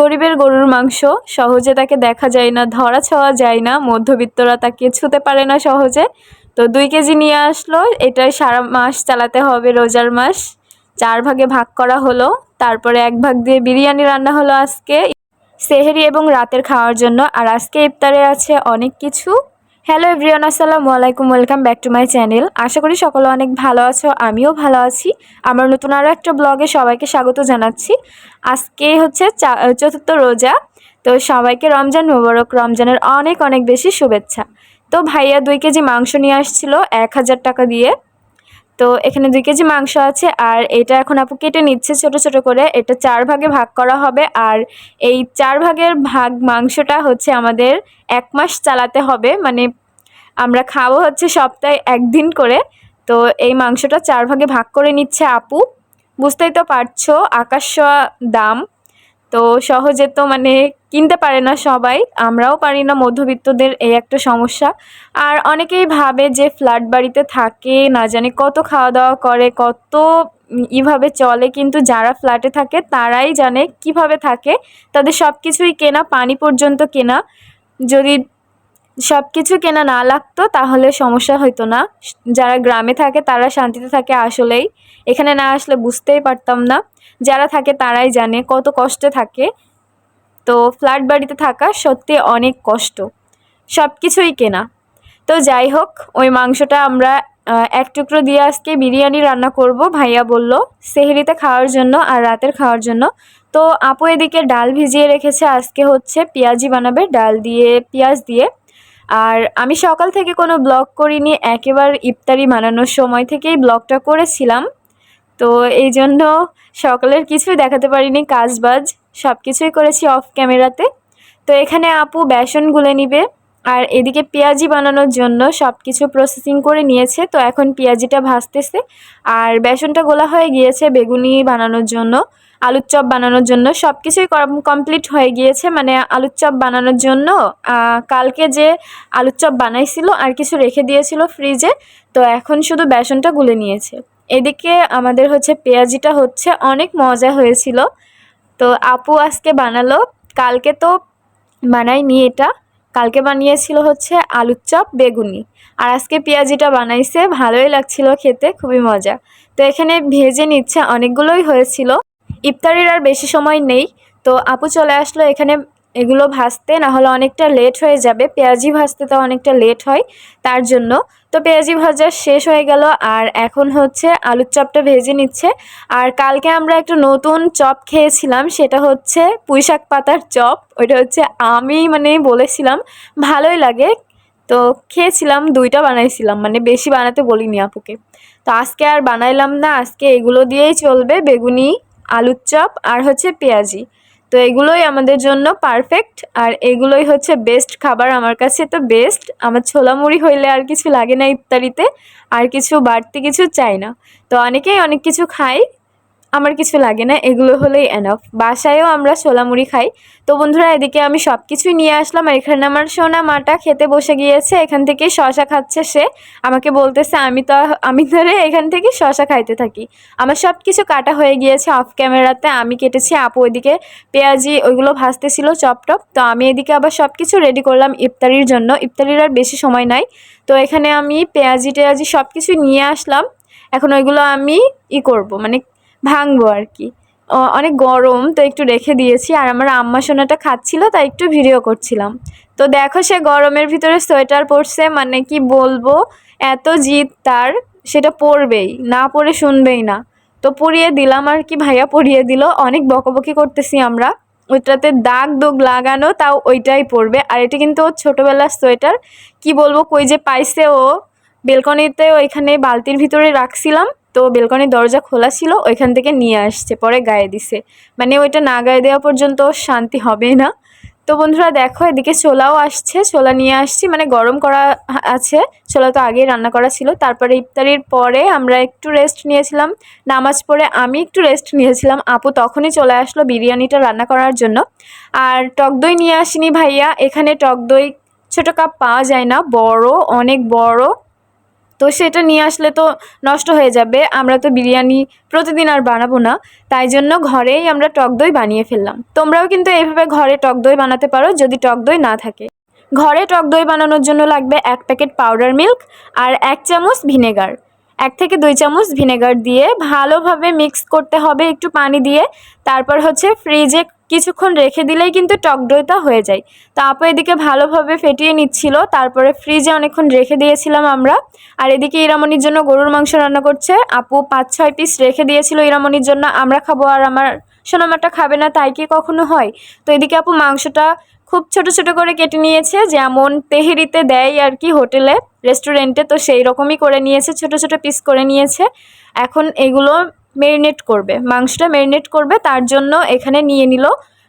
গরিবের গরুর মাংস, সহজে তাকে দেখা যায় না, ধরা ছোঁয়া যায় না, মধ্যবিত্তরা তাকে ছুতে পারে না সহজে। তো দুই কেজি নিয়ে আসলো, এটাই সারা মাস চালাতে হবে রোজার মাস। চার ভাগে ভাগ করা হলো, তারপরে এক ভাগ দিয়ে বিরিয়ানি রান্না হলো আজকে। সেহেরি এবং রাতের খাওয়ার জন্য, আর আজকে ইফতারে আছে অনেক কিছু। হ্যালো এভরিওয়ান আসসালামু আলাইকুম welcome back to my channel আশা করি সকলে অনেক ভালো আছো, আমিও ভালো আছি। আমার নতুন আরও একটা ব্লগে সবাইকে স্বাগত জানাচ্ছি। আজকে হচ্ছে চতুর্থ রোজা। তো সবাইকে রমজান মোবারক, রমজানের অনেক অনেক বেশি শুভেচ্ছা। তো ভাইয়া দুই কেজি মাংস নিয়ে আসছিল এক হাজার টাকা দিয়ে। তো এখানে দুই কেজি মাংস আছে আর এটা এখন আপু কেটে নিচ্ছে ছোট ছোট করে। এটা চার ভাগে ভাগ করা হবে আর এই চার ভাগের ভাগ মাংসটা হচ্ছে আমাদের এক মাস চালাতে হবে। মানে আমরা খাব হচ্ছে সপ্তাহে একদিন করে। তো এই মাংসটা চার ভাগে ভাগ করে নিচ্ছে আপু। বুঝতেই তো পারছ, আকাশ দাম। তো সহজে তো মানে কিনতে পারে না সবাই, আমরাও পারি না, মধ্যবিত্তদের এই একটা সমস্যা। আর অনেকেই ভাবে যে ফ্ল্যাট বাড়িতে থাকে, না জানি কত খাওয়া দাওয়া করে, কত ইভাবে চলে, কিন্তু যারা ফ্ল্যাটে থাকে তারাই জানে কীভাবে থাকে। তাদের সব কিছুই কেনা, পানি পর্যন্ত কেনা। যদি সব কিছু কেনা না লাগতো, তাহলে সমস্যা হতো না। যারা গ্রামে থাকে, তারা শান্তিতে থাকে আসলেই। এখানে না আসলে বুঝতেই পারতাম না। যারা থাকে, তারাই জানে, কত কষ্টে থাকে। তো ফ্ল্যাট বাড়িতে থাকা সত্যি অনেক কষ্ট। সব কিছুই কেনা। তো যাই হোক, ওই মাংসটা আমরা এক টুকরো দিয়ে আজকে বিরিয়ানি রান্না করব, ভাইয়া বলল। সেহরিতে খাওয়ার জন্য আর রাতের খাওয়ার জন্য। তো আপু এদিকে ডাল ভিজিয়ে রেখেছে। আজকে হচ্ছে পেঁয়াজি বানাবে, ডাল দিয়ে, পেঁয়াজ দিয়ে। আর আমি সকাল থেকে কোনো ব্লগ করিনি, একেবারে ইফতারি বানানোর সময় থেকেই ব্লগটা করেছিলাম। তো এই জন্য সকালের কিছুই দেখাতে পারিনি, কাজবাজ সব কিছুই করেছি অফ ক্যামেরাতে। তো এখানে আপু বেসন গুলে নিবে, আর এদিকে পেঁয়াজি বানানোর জন্য সব কিছু প্রসেসিং করে নিয়েছে, তো এখন পেঁয়াজিটা ভাজতেছে। আর বেসনটা গোলা হয়ে গিয়েছে বেগুনি বানানোর জন্য। আলুর চপ বানানোর জন্য সব কিছুই কমপ্লিট হয়ে গিয়েছে। মানে আলুর চপ বানানোর জন্য কালকে যে আলুর চপ বানাইছিল আর কিছু রেখে দিয়েছিল ফ্রিজে তো এখন শুধু বেসনটা গুলে নিয়েছে। এদিকে আমাদের হচ্ছে পেঁয়াজিটা হচ্ছে অনেক মজা হয়েছিল। তো আপু আজকে বানালো, কালকে তো বানাইনি এটা। কালকে বানিয়েছিল হচ্ছে আলুর চপ বেগুনি। আর আজকে পেঁয়াজিটা বানাইছে, ভালোই লাগছিল খেতে, খুবই মজা। তো এখানে ভেজে নিচ্ছে, অনেকগুলোই হয়েছিল। ইফতারির আর বেশি সময় নেই। তো আপু চলে আসলো এখানে এগুলো ভাজতে না হলে অনেকটা লেট হয়ে যাবে। পেঁয়াজি ভাজতে তো অনেকটা লেট হয় তার জন্য। তো পেঁয়াজি ভাজা শেষ হয়ে গেল আর এখন হচ্ছে আলুর চপটা ভেজে নিচ্ছে। আর কালকে আমরা একটা নতুন চপ খেয়েছিলাম, সেটা হচ্ছে পুঁইশাক পাতার চপ। ওইটা হচ্ছে আমি মানে বলেছিলাম, ভালোই লাগে। তো খেয়েছিলাম, দুইটা বানাইছিলাম মানে বেশি বানাতে বলিনি আপুকে। তো আজকে আর বানাইলাম না, আজকে এগুলো দিয়েই চলবে, বেগুনি আলুর চপ আর হচ্ছে পেঁয়াজি। তো এগুলোই আমাদের জন্য পারফেক্ট আর এগুলোই হচ্ছে বেস্ট খাবার আমার কাছে তো বেস্ট আমার ছোলা মুড়ি হইলে আর কিছু লাগে না ইফতারিতে, আর কিছু বাড়তি কিছু চাই না। তো অনেকেই অনেক কিছু খায় আমার কিছু লাগে না, এগুলো হলেই এনাফ বাসায়ও আমরা মুড়ি খাই। তো বন্ধুরা, এদিকে আমি সব কিছুই নিয়ে আসলাম। আর এখানে আমার সোনা মাটা খেতে বসে গিয়েছে। এখান থেকে শশা খাচ্ছে সে। আমাকে বলতেছে, আমি তো আমি ধরে এখান থেকে শশা খাইতে থাকি। আমার সব কিছু কাটা হয়ে গিয়েছে অফ ক্যামেরাতে আমি কেটেছি আপু ওইদিকে পেঁয়াজি, ওইগুলো ভাজতেছিল চপ টপ। তো আমি এদিকে আবার সব কিছু রেডি করলাম ইফতারির জন্য। ইফতারির আর বেশি সময় নাই। তো এখানে আমি পেঁয়াজি টেয়াজি সব কিছু নিয়ে আসলাম। এখন ওইগুলো আমি ই করব মানে ভাঙবো আর কি। অনেক গরম, তো একটু রেখে দিয়েছি। আর আমার আম্মা সোনাটা খাচ্ছিল, তাই একটু ভিডিও করছিলাম। তো দেখো সে গরমের ভিতরে সোয়েটার পরছে মানে কি বলব, এত জিদ তার, সেটা পরবেই, না পরে শুনবেই না। তো পরিয়ে দিলাম আর কি, ভাইয়া পরিয়ে দিল। অনেক বকবকি করতেছি আমরা। ওইটাতে দাগ দোগ লাগানো, তাও ওইটাই পরবে। আর এটা কিন্তু ওর ছোটোবেলার সোয়েটার। কি বলব, কই যে পাইছে ও, বেলকনিতে ওইখানে বালতির ভিতরে রাখছিলাম। তো বেলকনির দরজা খোলা ছিল, ওইখান থেকে নিয়ে আসছে, পরে গায়ে দিছে। মানে ওইটা না গায়ে দেওয়া পর্যন্ত শান্তি হবে না। তো বন্ধুরা দেখো, এদিকে ছোলাও আসছে, ছোলা নিয়ে আসছি মানে গরম করা আছে, ছোলা তো আগেই রান্না করা ছিল। তারপরে ইফতারির পরে আমরা একটু রেস্ট নিয়েছিলাম, নামাজ পড়ে আমি একটু রেস্ট নিয়েছিলাম। আপু তখনই চলে আসলো বিরিয়ানিটা রান্না করার জন্য। আর টক দই নিয়ে আসিনি ভাইয়া, এখানে টক দই ছোটো কাপ পাওয়া যায় না, বড়, অনেক বড়। তো সেটা নিয়ে আসলে তো নষ্ট হয়ে যাবে। আমরা তো বিরিয়ানি প্রতিদিন আর বানাবো না। তাই জন্য ঘরেই আমরা টক দই বানিয়ে ফেললাম। তোমরাও কিন্তু এইভাবে ঘরে টক দই বানাতে পারো যদি টক দই না থাকে। ঘরে টক দই বানানোর জন্য লাগবে এক প্যাকেট পাউডার মিল্ক আর এক চামচ ভিনেগার। এক থেকে দুই চামচ ভিনেগার দিয়ে ভালোভাবে মিক্স করতে হবে একটু পানি দিয়ে। তারপর হচ্ছে ফ্রিজে কিছুক্ষণ রেখে দিলেই কিন্তু টক দইটা হয়ে যায়। তো আপু এদিকে ভালোভাবে ফেটিয়ে নিচ্ছিল, তারপরে ফ্রিজে অনেকক্ষণ রেখে দিয়েছিলাম আমরা। আর এদিকে ইরামনির জন্য গরুর মাংস রান্না করছে। আপু পাঁচ ছয় পিস রেখে দিয়েছিল ইরামনির জন্য, আমরা খাব আর আমার সোনামাটা খাবে না, তাই কি কখনো হয়? তো এদিকে আপু মাংসটা খুব ছোট ছোট করে কেটে নিয়েছে, যেমন তেহেরিতে দেয় আর কি হোটেলে রেস্টুরেন্টে তো সেই রকমই করে নিয়েছে, ছোট ছোট পিস করে নিয়েছে। এখন এগুলো মেরিনেট করবে। মাংসটা মেরিনেট করবে, তার জন্য এখানে নিয়ে নিল।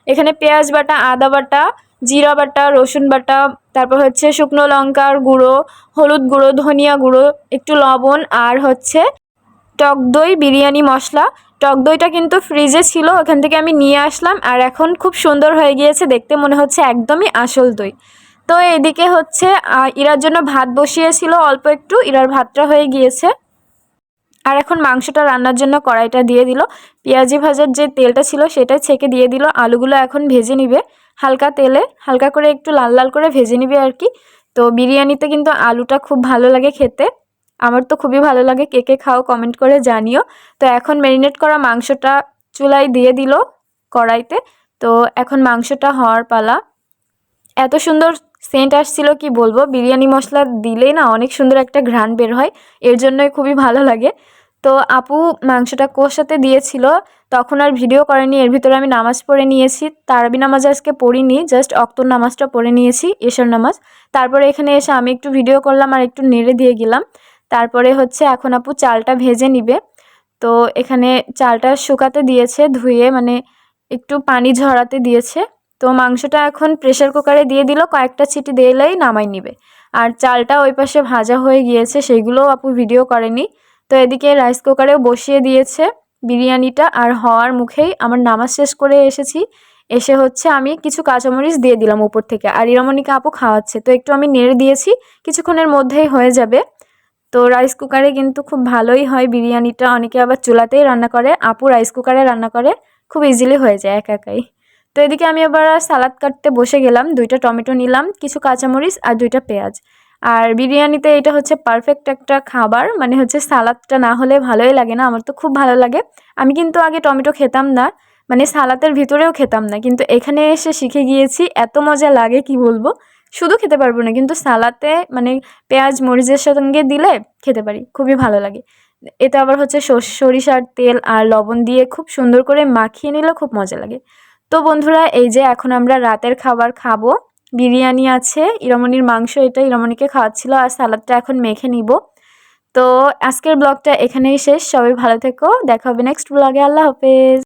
এখানে পেঁয়াজ বাটা, আদা বাটা, জিরা বাটা, রসুন বাটা, তারপর হচ্ছে শুকনো লঙ্কার গুঁড়ো, হলুদ গুঁড়ো, ধনিয়া গুঁড়ো, একটু লবণ আর হচ্ছে টক দই, বিরিয়ানি মশলা। টক দইটা কিন্তু ফ্রিজে ছিল, ওখান থেকে আমি নিয়ে আসলাম আর এখন খুব সুন্দর হয়ে গিয়েছে, দেখতে মনে হচ্ছে একদমই আসল দই। তো এদিকে হচ্ছে ইরার জন্য ভাত বসিয়েছিল, অল্প একটু, ইরার ভাতটা হয়ে গিয়েছে। আর এখন মাংসটা রান্নার জন্য কড়াইটা দিয়ে দিল। পেঁয়াজি ভাজার যে তেলটা ছিল সেটা ছেঁকে দিয়ে দিল। আলুগুলো এখন ভেজে নিবে। হালকা তেলে হালকা করে একটু লাল লাল করে ভেজে নিবে আর কি। তো বিরিয়ানিতে কিন্তু আলুটা খুব ভালো লাগে খেতে। আমার তো খুবই ভালো লাগে। কে কে খাও কমেন্ট করে জানিও। তো এখন ম্যারিনেট করা মাংসটা চুলায় দিয়ে দিল কড়াইতে। তো এখন মাংসটা হওয়ার পালা। এত সুন্দর সেন্ট আসছিল কি বলব? বিরিয়ানি মশলা দিলেই না অনেক সুন্দর একটা ঘ্রাণ বের হয়, এর জন্যই খুবই ভালো লাগে। তো আপু মাংসটা কষাতে দিয়েছিল, তখন আর ভিডিও করেনি, এর ভিতরে আমি নামাজ পড়ে নিয়েছি। তারাবি নামাজ আজকে পড়িনি, জাস্ট অক্তর নামাজটা পড়ে নিয়েছি, এশার নামাজ। তারপরে এখানে এসে আমি একটু ভিডিও করলাম আর একটু নেড়ে দিয়ে গেলাম। তারপরে হচ্ছে এখন আপু চালটা ভেজে নিবে। তো এখানে চালটা শুকাতে দিয়েছে, ধুয়ে মানে একটু পানি ঝরাতে দিয়েছে। তো মাংসটা এখন প্রেশার কুকারে দিয়ে দিল, কয়েকটা সিটি দিলেই নামাই নিবে। আর চালটা ওই পাশে ভাজা হয়ে গিয়েছে, সেগুলোও আপু ভিডিও করেনি। তো এদিকে রাইস কুকারেও বসিয়ে দিয়েছে বিরিয়ানিটা, আর হওয়ার মুখেই আমার নামাজ শেষ করে এসেছি। এসে হচ্ছে আমি কিছু কাঁচামরিচ দিয়ে দিলাম উপর থেকে, আর ইরামনিকে আপু খাওয়াচ্ছে। তো একটু আমি নেড়ে দিয়েছি, কিছুক্ষণের মধ্যেই হয়ে যাবে। তো রাইস কুকারে কিন্তু খুব ভালোই হয় বিরিয়ানিটা, অনেকে আবার চুলাতেই রান্না করে। আপু রাইস কুকারে রান্না করে, খুব ইজিলি হয়ে যায় একা একাই। তো এদিকে আমি আবার সালাদ কাটতে বসে গেলাম, দুইটা টমেটো নিলাম, কিছু কাঁচামরিচ আর দুইটা পেঁয়াজ। আর বিরিয়ানিতে এটা হচ্ছে পারফেক্ট একটা খাবার মানে হচ্ছে সালাদটা না হলে ভালোই লাগে না, আমার তো খুব ভালো লাগে। আমি কিন্তু আগে টমেটো খেতাম না মানে সালাতের ভিতরেও খেতাম না, কিন্তু এখানে এসে শিখে গিয়েছি এত মজা লাগে, কি বলব? শুধু খেতে পারব না, কিন্তু সালাতে মানে পেঁয়াজ, মরিচের সঙ্গে দিলে খেতে পারি, খুবই ভালো লাগে। এতে আবার হচ্ছে সর- সরিষার তেল আর লবণ দিয়ে খুব সুন্দর করে মাখিয়ে নিলে খুব মজা লাগে। তো বন্ধুরা, এই যে এখন আমরা রাতের খাবার খাব। বিরিয়ানি আছে ইরামনির মাংস এটা ইরামনিকে খাওয়াচ্ছিল আর সালাদটা এখন মেখে নিব। তো আজকের ব্লগটা এখানেই শেষ, সবাই ভালো থেকো, দেখা হবে নেক্সট ব্লগে আল্লাহ হাফেজ।